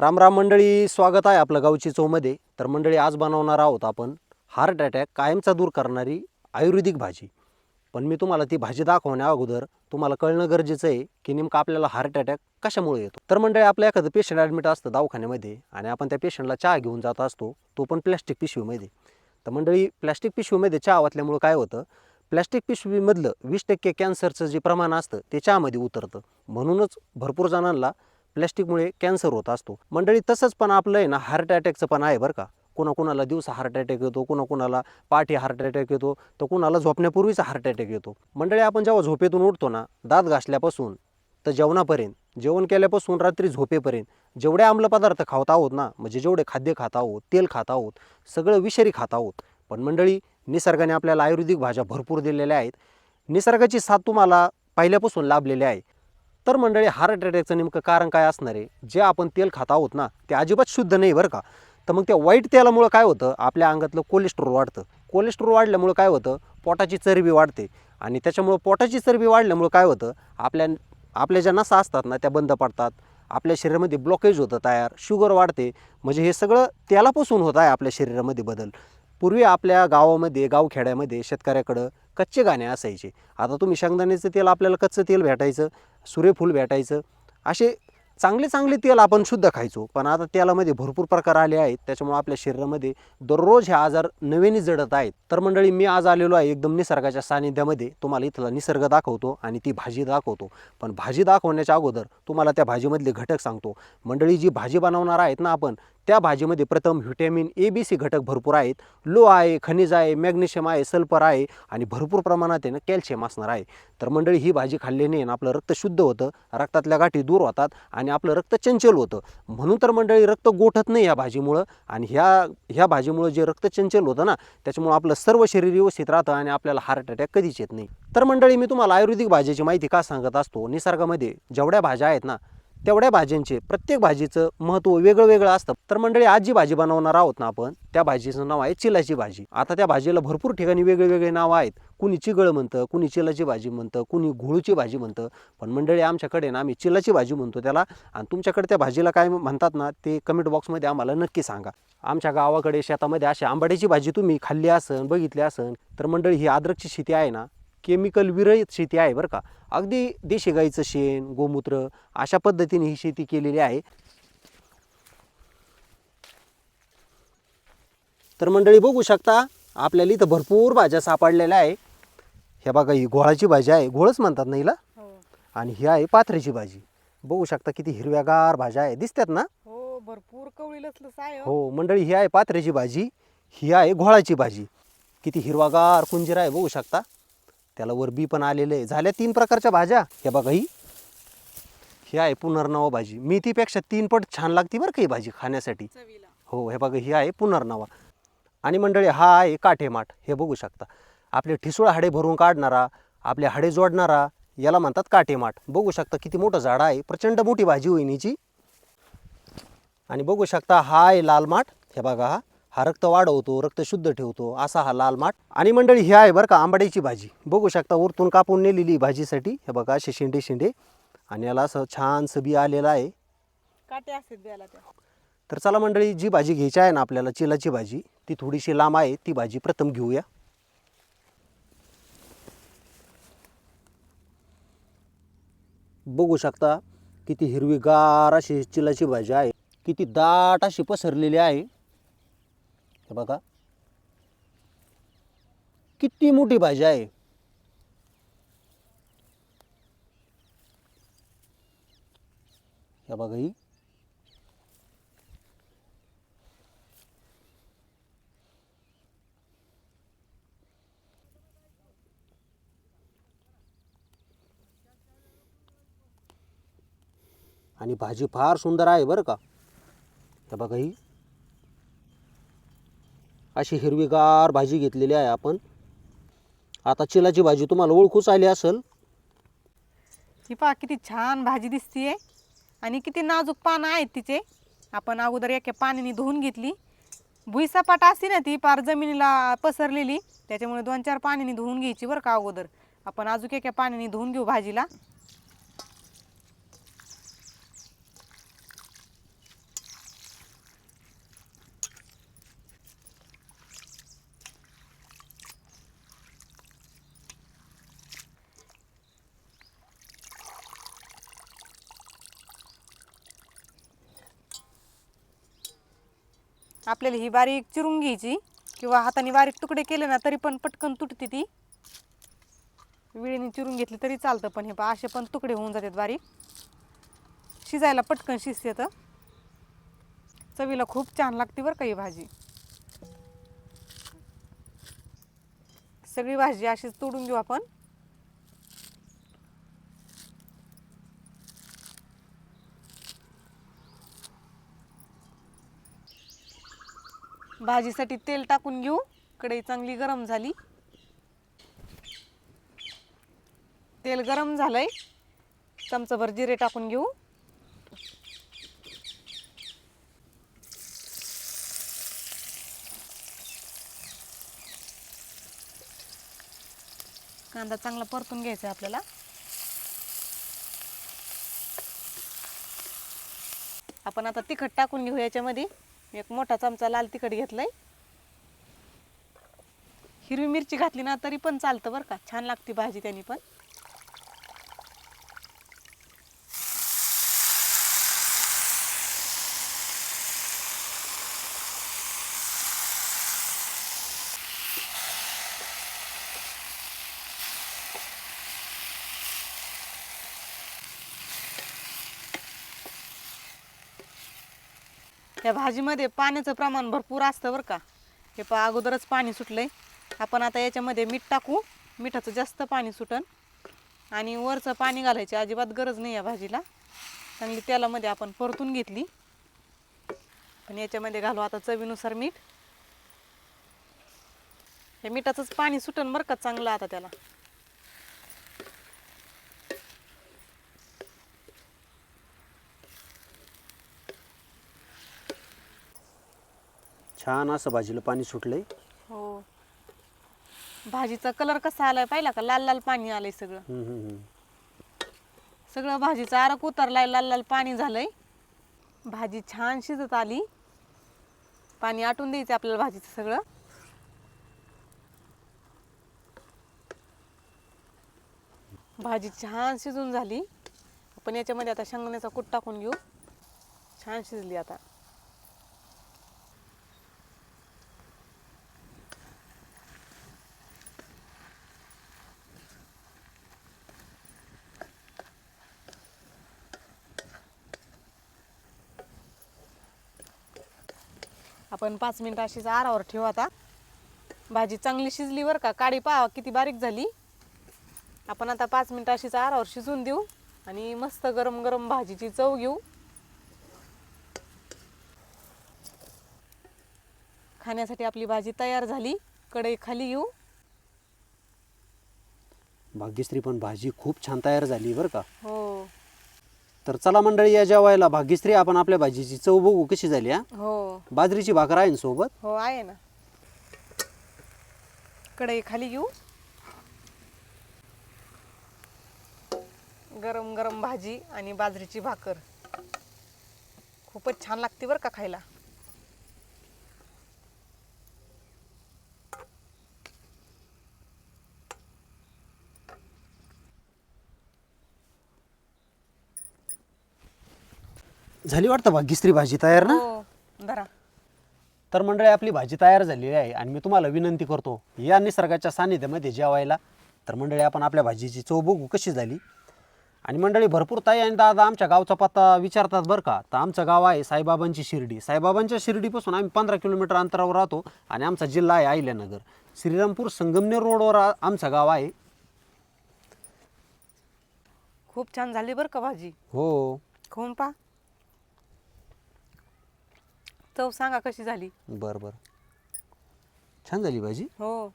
राम राम मंडळी स्वागत आहे आपलं गावची चौमध्ये. तर मंडळी आज बनवणार आहोत आपण हार्ट अटॅक कायमचा दूर करणारी आयुर्वेदिक भाजी. पण मी तुम्हाला ती भाजी दाखवण्या अगोदर तुम्हाला कळणं गरजेचं आहे की नेमकं आपल्याला हार्ट अटॅक कशामुळे येतो? तर मंडळी आपलं एखादं पेशंट ॲडमिट असतं दवाखान्यामध्ये आणि आपण त्या पेशंटला चहा घेऊन जात असतो तो पण प्लॅस्टिक पिशवीमध्ये तर मंडळी प्लॅस्टिक पिशवीमध्ये चहा वाचल्यामुळं काय होतं? प्लॅस्टिक पिशवीमधलं वीस टक्के कॅन्सरचं जे प्रमाण असतं ते चहामध्ये उतरतं. म्हणूनच भरपूर जणांना प्लॅस्टिकमुळे कॅन्सर होत असतो. मंडळी तसंच पण आपलं आहे ना हार्ट अटॅकचं पण आहे बरं का. कुणाकुणाला दिवसा हार्ट अटॅक येतो कुणाकुणाला पाठी हार्ट अटॅक येतो तर कुणाला झोपण्यापूर्वीचा हार्ट अटॅक येतो. मंडळी आपण जेव्हा झोपेतून उठतो ना दात घासल्यापासून तर जेवणापर्यंत जेवण केल्यापासून रात्री झोपेपर्यंत जेवढे आम्ल पदार्थ खात आहोत ना म्हणजे जेवढे खाद्य खात आहोत तेल खात आहोत सगळं विषारी खात आहोत. पण मंडळी निसर्गाने आपल्याला आयुर्वेदिक भाज्या भरपूर दिलेल्या आहेत. निसर्गाची साथ तुम्हाला पहिल्यापासून लाभलेली आहे. तर मंडळी हार्ट अटॅकचं नेमकं कारण काय असणार आहे? जे आपण तेल खात आहोत ना ते अजिबात शुद्ध नाही बरं का? तर मग त्या वाईट तेलामुळं काय होतं? आपल्या अंगातलं कोलेस्ट्रॉल वाढतं. कोलेस्ट्रॉल वाढल्यामुळं काय होतं? पोटाची चरबी वाढते. आणि त्याच्यामुळं पोटाची चरबी वाढल्यामुळं काय होतं? आपल्या आपल्या ज्या नसा असतात ना त्या बंद पडतात. आपल्या शरीरामध्ये ब्लॉकेज होतं तयार. शुगर वाढते. म्हणजे हे सगळं तेलापासून होत आहे आपल्या शरीरामध्ये बदल. पूर्वी आपल्या गावामध्ये गावखेड्यामध्ये शेतकऱ्याकडं कच्चे गाणे असायचे. आता तुम्ही शेंगदाण्याचं तेल आपल्याला कच्चं तेल भेटायचं सूर्यफूल भेटायचं असे चांगले चांगले तेल आपण शुद्ध खायचो. पण आता तेलामध्ये भरपूर प्रकार आले आहेत. त्याच्यामुळे आपल्या शरीरामध्ये दररोज हे आजार नव्याने जडत आहेत. तर मंडळी मी आज आलेलो आहे एकदम निसर्गाच्या सानिध्यामध्ये तुम्हाला इथला निसर्ग दाखवतो आणि ती भाजी दाखवतो. पण भाजी दाखवण्याच्या अगोदर तुम्हाला त्या भाजीमधले घटक सांगतो. मंडळी जी भाजी बनवणार आहेत ना आपण त्या भाजीमध्ये प्रथम व्हिटॅमिन ए बी सी घटक भरपूर आहेत. लो आहे खनिज आहे मॅग्नेशियम आहे सल्फर आहे आणि भरपूर प्रमाणात आहे ना कॅल्शियम असणार आहे. तर मंडळी ही भाजी खाल्ल्याने ना आपलं रक्त शुद्ध होतं रक्तातल्या गाठी दूर होतात आणि आपलं रक्त चंचल होतं. म्हणून तर मंडळी रक्त गोठत नाही या भाजीमुळं आणि ह्या ह्या भाजीमुळं जे रक्त चंचल होतं ना त्याच्यामुळं आपलं सर्व शरीर व्यवस्थित राहतं आणि आपल्याला हार्ट अटॅक कधीच येत नाही. तर मंडळी मी तुम्हाला आयुर्वेदिक भाजीची माहिती का सांगत असतो? निसर्गामध्ये जेवढ्या भाज्या आहेत ना तेवढ्या भाज्यांचे प्रत्येक भाजीचं महत्त्व वेगळं वेगळं असतं. तर मंडळी आज जी भाजी बनवणार आहोत ना आपण त्या भाजीचं नाव आहे चिलाची भाजी. आता त्या भाजीला भरपूर ठिकाणी वेगळे वेगळे नाव आहेत. कुणी चिगळ म्हणतं कुणी चिलाची भाजी म्हणतं कुणी घुळूची भाजी म्हणतं. पण मंडळी आमच्याकडे ना आम्ही चिलाची भाजी म्हणतो त्याला. आणि तुमच्याकडे त्या भाजीला काय म्हणतात ना ते कमेंट बॉक्समध्ये आम्हाला नक्की सांगा. आमच्या गावाकडे शेतामध्ये अशी आंबाड्याची भाजी तुम्ही खाल्ली असन बघितली असन तर मंडळी ही अद्रकची शेती आहे ना केमिकल विरहित शेती आहे बरं का. अगदी देशी गाईचं शेण गोमूत्र अशा पद्धतीने ही शेती केलेली आहे. तर मंडळी बघू शकता आपल्याला इथं भरपूर भाज्या सापडलेल्या आहे. हे बघा ही घोळाची भाजी आहे. घोळच म्हणतात ना हिला? हो. आणि ही आहे पाथऱ्याची भाजी. बघू शकता किती हिरव्यागार भाज्या आहे. दिसतात ना? हो भरपूर कवळी हो. हो मंडळी ही आहे पाथऱ्याची भाजी. ही आहे घोळाची भाजी. किती हिरवागार कुंजीर आहे बघू शकता. त्याला वर बी पण आलेलं आहे. झाल्या तीन प्रकारच्या भाज्या. हे बघा ही. ही आहे पुनर्नवा भाजी. मेथीपेक्षा तीन पट छान लागते बरं का ही भाजी खाण्यासाठी. हो हे बघा ही आहे पुनर्नवा. आणि मंडळी हा आहे काठेमाठ. हे बघू शकता. आपले ठिसूळ हाडे भरून काढणारा आपले हाडे जोडणारा याला म्हणतात काठेमाठ. बघू शकता किती मोठं झाड आहे. प्रचंड मोठी भाजी होईन हिची. आणि बघू शकता हा आहे लाल माठ. हे बघा हा. हा रक्त वाढवतो रक्त शुद्ध ठेवतो असा हा लाल माठ. आणि मंडळी ही आहे बरं का आंबाड्याची भाजी. बघू शकता वरतून कापून नेलेली भाजीसाठी. हे बघा असे शेंडे शेंडे. आणि याला असं छान बी आलेलं आहे. तर चला मंडळी जी भाजी घ्यायची आहे ना आपल्याला चिलाची भाजी ती थोडीशी लांब आहे. ती भाजी प्रथम घेऊया. बघू शकता किती हिरवीगार अशी चिलाची भाजी आहे. किती दाट अशी पसरलेली आहे. हे बघा. किती मोठी भाजी आहे. हे बघा ही. आणि भाजी फार सुंदर आहे बरं का. हे बघा ही. अशी हिरवीगार भाजी घेतलेली आहे आपण. आता चिलाची भाजी तुम्हाला ओळखूच आली असेल. ही पहा किती छान भाजी दिसतीये. आणि किती नाजूक पानं आहेत तिचे. आपण अगोदर एका पाण्याने धुवून घेतली. भुईसपाट असते ना ती पार जमिनीला पसरलेली. त्याच्यामुळे दोन चार पाण्याने धुवून घ्यायची बरं का अगोदर. आपण अजून एका पाण्याने धुवून घेऊ भाजीला. आपल्याला ही बारीक चिरून घ्यायची. किंवा हाताने बारीक तुकडे केले ना तरी पण पटकन तुटते ती. विळीने चिरून घेतली तरी चालतं पण हे पा असे पण तुकडे होऊन जातात बारीक. शिजायला पटकन शिजते तर. चवीला खूप छान लागते बरं का ही भाजी. सगळी भाजी अशीच तोडून घेऊ आपण. भाजीसाठी तेल टाकून घेऊ. कढई चांगली गरम झाली. तेल गरम झालंय. चमचाभर जिरे टाकून घेऊ. कांदा चांगला परतून घ्यायचा आहे आपल्याला. आपण आता तिखट टाकून घेऊ याच्यामध्ये. एक मोठा चमचा लाल तिखट घेतलंय. हिरवी मिरची घातली ना तरी पण चालतं बरं का. छान लागते भाजी त्यांनी पण. या भाजीमध्ये पाण्याचं प्रमाण भरपूर असतं बरं का. हे पा अगोदरच पाणी सुटलंय. आपण आता याच्यामध्ये मीठ टाकू. मिठाचं जास्त पाणी सुटन. आणि वरचं पाणी घालायची अजिबात गरज नाही या भाजीला. चांगली तेलामध्ये आपण परतून घेतली. आणि याच्यामध्ये घालू आता चवीनुसार मीठ. हे मिठाचंच पाणी सुटन बरं का चांगलं आता त्याला. छान असं भाजीला पाणी सुटलंय. हो. भाजीचा कलर कसा आलाय पाहिला का? लाल लाल पाणी आलंय सगळं. हम्म, हम्म, हम्म. सगळं भाजीचा आरक उतरलाय लाल लाल पाणी झालंय. भाजी छान शिजत आली. पाणी आटून द्यायचं आपल्याला भाजीचं सगळं. भाजी छान शिजून झाली. आपण याच्यामध्ये आता शेंगण्याचा कूट टाकून घेऊ. छान शिजली आता. आपण पाच मिनिटं अशीच आरावर ठेवू आता. भाजी चांगली शिजली बरं का. काडी पाहा किती बारीक झाली. आपण आता पाच मिनिटं अशीच आरावर शिजून देऊ आणि मस्त गरम गरम भाजीची चव घेऊ. खाण्यासाठी आपली भाजी तयार झाली. कढई खाली घेऊ. भाग्यश्री पण भाजी खूप छान तयार झाली बरं का. हो. तर चला मंडळी या जेवायला भाग्यश्री आपण आपल्या भाजीची चव बघू कशी झाली हा? हो. बाजरीची भाकर आहे ना सोबत? हो आहे ना. कढई खाली घेऊ. गरम गरम भाजी आणि बाजरीची भाकर. खूपच छान लागते बरं का खायला. झाली वाटतं भाग्यश्री भाजी तयार ना? हो धरा. तर मंडळी आपली भाजी तयार झालेली आहे आणि मी तुम्हाला विनंती करतो या निसर्गाच्या सानिध्यामध्ये जेवायला. तर मंडळी आपण आपल्या भाजीची चव बघू कशी झाली. आणि मंडळी भरपूर ताई आणि दादा आमच्या गावचा पत्ता विचारतात बरं का. तर आमचं गाव आहे साईबाबांची शिर्डी. साईबाबांच्या शिर्डीपासून आम्ही पंधरा किलोमीटर अंतरावर राहतो आणि आमचा जिल्हा आहे अहिल्यानगर. श्रीरामपूर संगमनेर रोडवर आ- आमचं गाव आहे. खूप छान झाली बरं का भाजी. हो. खाऊन पा चव सांगा कशी झाली? बरं बरं. छान झाली भाजी. हो.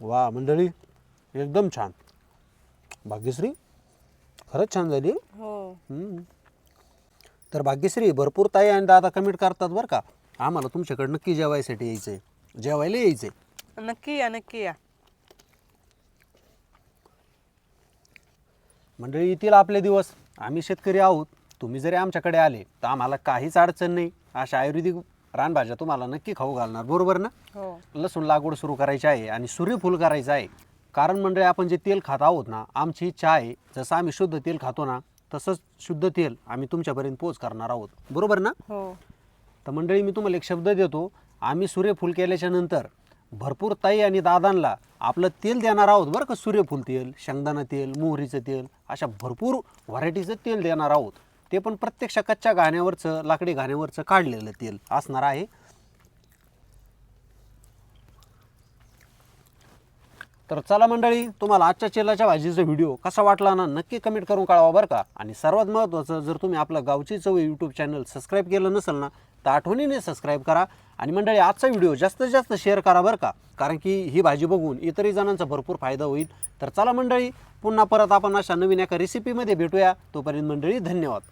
वा मंडळी एकदम छान. भाग्यश्री खरंच छान झाली. हो. हम्म. तर भाग्यश्री भरपूर ताई आणि दादा कमेंट करतात बरं का. आम्हाला तुमच्याकडे नक्की जेवायसाठी यायचं आहे जेवायला यायचं आहे नक्की या नक्की या. मंडळी येतील आपले दिवस. आम्ही शेतकरी आहोत. तुम्ही जरी आमच्याकडे आले तर आम्हाला काहीच अडचण नाही. अशा आयुर्वेदिक रानभाज्या तुम्हाला नक्की खाऊ घालणार. बरोबर ना? हो. लसूण लागवड सुरू करायची आहे आणि सूर्यफूल करायचं आहे. कारण मंडळी आपण जे तेल खात आहोत ना आमची इच्छा आहे जसं आम्ही शुद्ध तेल खातो ना तसंच शुद्ध तेल आम्ही तुमच्यापर्यंत पोच करणार आहोत. बरोबर ना? हो. तर मंडळी मी तुम्हाला एक शब्द देतो. आम्ही सूर्यफूल केल्याच्यानंतर भरपूर ताई आणि दादांना आपलं तेल देणार आहोत बरं का? सूर्यफूल तेल शेंगदाणा तेल मोहरीचं तेल अशा भरपूर व्हरायटीचं तेल देणार आहोत. ते पण प्रत्यक्ष कच्च्या घाण्यावरचं लाकडी घाण्यावरचं काढलेलं तेल असणार आहे. तर चला मंडळी तुम्हाला आजच्या चेलाच्या भाजीचा व्हिडिओ कसा वाटला ना नक्की कमेंट करून कळवा बरं का. आणि सर्वात महत्त्वाचं जर तुम्ही आपलं गावची चव यूट्यूब चॅनल सबस्क्राईब केलं नसेल ना तर आठवणीने सबस्क्राईब करा. आणि मंडळी आजचा व्हिडिओ जास्तीत जास्त शेअर करा बरं का. कारण की ही भाजी बघून इतरही जणांचा भरपूर फायदा होईल. तर चला मंडळी पुन्हा परत आपण अशा नवीन एका रेसिपीमध्ये भेटूया. तोपर्यंत मंडळी धन्यवाद.